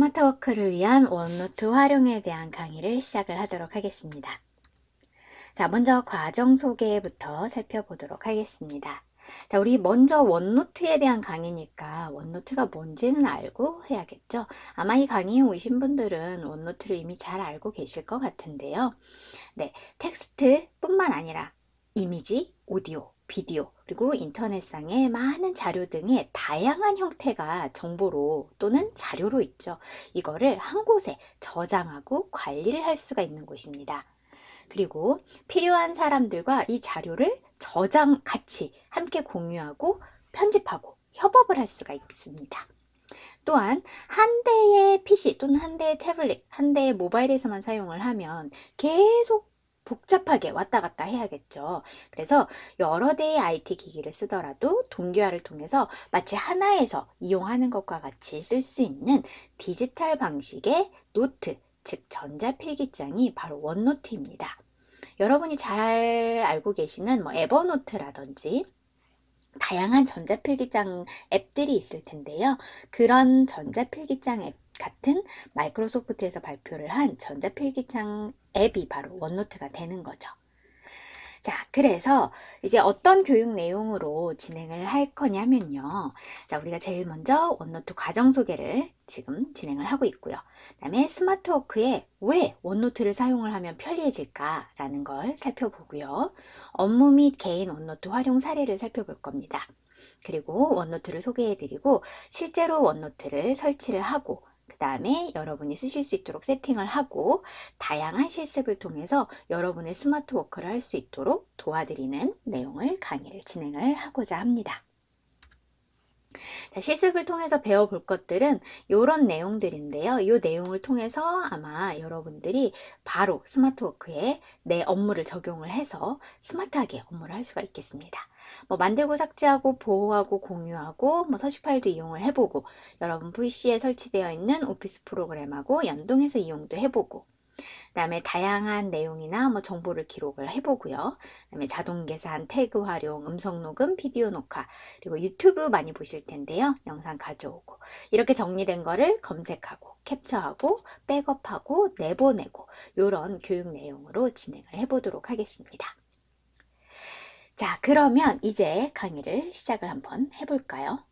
스마트워크를 위한 원노트 활용에 대한 강의를 시작을 하도록 하겠습니다. 자, 먼저 과정 소개부터 살펴보도록 하겠습니다. 자, 우리 먼저 원노트에 대한 강의니까 원노트가 뭔지는 알고 해야겠죠? 아마 이 강의에 오신 분들은 원노트를 이미 잘 알고 계실 것 같은데요. 네, 텍스트뿐만 아니라 이미지, 오디오, 비디오, 그리고 인터넷상의 많은 자료 등의 다양한 형태가 정보로 또는 자료로 있죠. 이거를 한 곳에 저장하고 관리를 할 수가 있는 곳입니다. 그리고 필요한 사람들과 이 자료를 저장 같이 함께 공유하고 편집하고 협업을 할 수가 있습니다. 또한 한 대의 PC 또는 한 대의 태블릿, 한 대의 모바일에서만 사용을 하면 계속 복잡하게 왔다 갔다 해야겠죠. 그래서 여러 대의 IT 기기를 쓰더라도 동기화를 통해서 마치 하나에서 이용하는 것과 같이 쓸 수 있는 디지털 방식의 노트, 즉 전자필기장이 바로 원노트입니다. 여러분이 잘 알고 계시는 뭐 에버노트라든지 다양한 전자필기장 앱들이 있을 텐데요. 그런 전자필기장 앱 같은 마이크로소프트에서 발표를 한 전자필기장 앱이 바로 원노트가 되는 거죠. 자, 그래서 이제 어떤 교육 내용으로 진행을 할 거냐면요. 자, 우리가 제일 먼저 원노트 과정 소개를 지금 진행을 하고 있고요. 그 다음에 스마트워크에 왜 원노트를 사용을 하면 편리해질까라는 걸 살펴보고요. 업무 및 개인 원노트 활용 사례를 살펴볼 겁니다. 그리고 원노트를 소개해드리고 실제로 원노트를 설치를 하고 다음에 여러분이 쓰실 수 있도록 세팅을 하고 다양한 실습을 통해서 여러분의 스마트 워크를 할 수 있도록 도와드리는 내용을 강의를 진행을 하고자 합니다. 자, 실습을 통해서 배워볼 것들은 이런 내용들인데요. 이 내용을 통해서 아마 여러분들이 바로 스마트워크에 내 업무를 적용을 해서 스마트하게 업무를 할 수가 있겠습니다. 뭐 만들고 삭제하고 보호하고 공유하고 뭐 서식 파일도 이용을 해보고 여러분 VC에 설치되어 있는 오피스 프로그램하고 연동해서 이용도 해보고 그다음에 다양한 내용이나 뭐 정보를 기록을 해보고요. 그다음에 자동 계산, 태그 활용, 음성 녹음, 비디오 녹화, 그리고 유튜브 많이 보실 텐데요. 영상 가져오고 이렇게 정리된 거를 검색하고 캡처하고 백업하고 내보내고 이런 교육 내용으로 진행을 해보도록 하겠습니다. 자, 그러면 이제 강의를 시작을 한번 해볼까요?